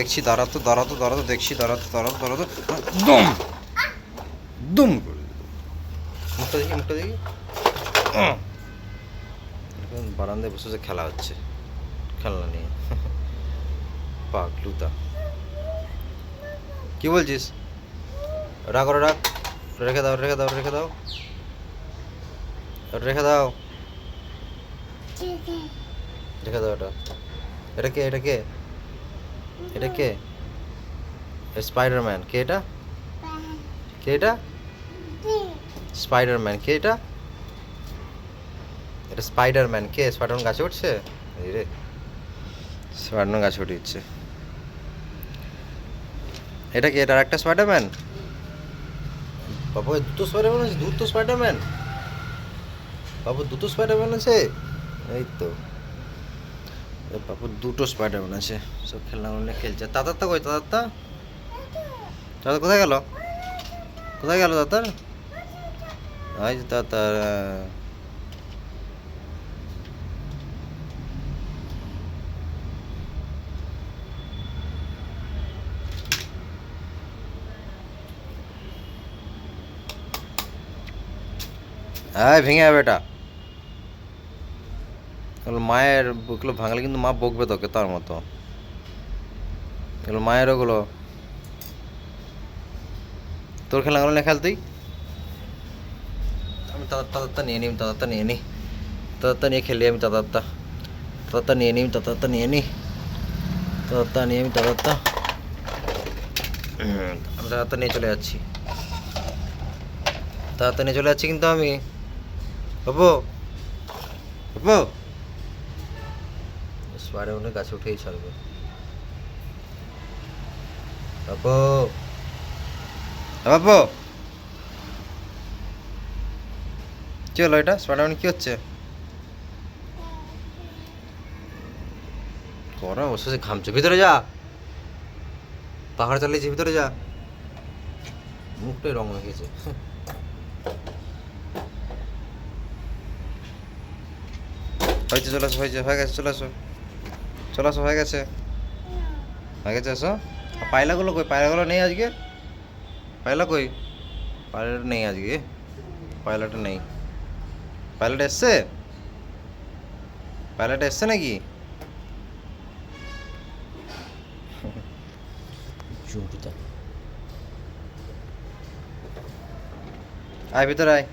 দেখছি দাঁড়াতো দাঁড়াতো দাঁড়াতো দেখছি দাঁড়াতো দাঁড়াতো দাঁড়াতো দুম। দুম করে মুখটা দেখি মুখটা দেখি। এখন বারান্দায় বসে বসে খেলা হচ্ছে। খেলনা নিয়ে। পাগলুতা কি বলছিস? রাগ করে রাখ রেখে দাও রেখে দাও রেখে দাও। রেখে দাও। রেখে দাও এটা। এটা কে এটা কে? এটা কে? স্পাইডারম্যান কে এটা? কে এটা? স্পাইডারম্যান কে এটা? এটা স্পাইডারম্যান কে? স্পাইডারম্যান গাছে উঠছে? এই রে। স্পাইডারম্যান গাছে উঠে দিচ্ছে। এটা কি? এটা একটা স্পাইডারম্যান বাবু দুটো স্পাইডারম্যান আছে দুটো স্পাইডারম্যান বাবু দুটো স্পাইডারম্যান আছে। এই তো। বাবু দুটো স্পাইডারম্যান আছে। সব খেলনা খেলছে। তাতারটা কই? তাতারটা দাদা, কোথায় গেল? কোথায় গেল দাদার? এই যে তাতার হ্যাঁ ভেঙে যাবে এটা। এগুলো মায়ের এগুলো ভাঙলে কিন্তু মা বকবে তোকে তার মতো। এগুলো মায়ের ওগুলো। তোর খেলাগুলো না খেল তুই। আমি তাদারটা নিয়ে নিই তাদারটা নিয়ে নিই। তাদারটা নিয়ে খেলি আমি তাদারটা। তাদারটা নিয়ে নিই তাদারটা নিয়ে নিই। তাদারটা নিয়ে আমি হুম, আমি তাদারটা নিয়ে চলে যাচ্ছি। তাদারটা নিয়ে চলে যাচ্ছি কিন্তু আমি। বাবু। বাবু। স্পাইডার মনে গাছে উঠেই ছাড়বে। এ বাবু কি হলো এটা? স্পাইডারম্যান কি হচ্ছে? বসে বসে ঘামছে। ভিতরে যা। পাহাড় চালিয়েছি ভিতরে যা। মুখটাই রং হয়ে গেছে। হয়েছে চলে আসো হয়েছে হয়ে গেছে চলে আসো। চলে আসো হয়ে গেছে। হয়ে গেছে আসো। আর পায়লাগুলো কই? পায়লাগুলো নেই আজকে? পায়লা কই? পায়লাটা নেই আজকে। পায়লাটা নেই। পায়লাটা এসছে? পায়লাটা এসছে নাকি? আয় ভিতরে আয়।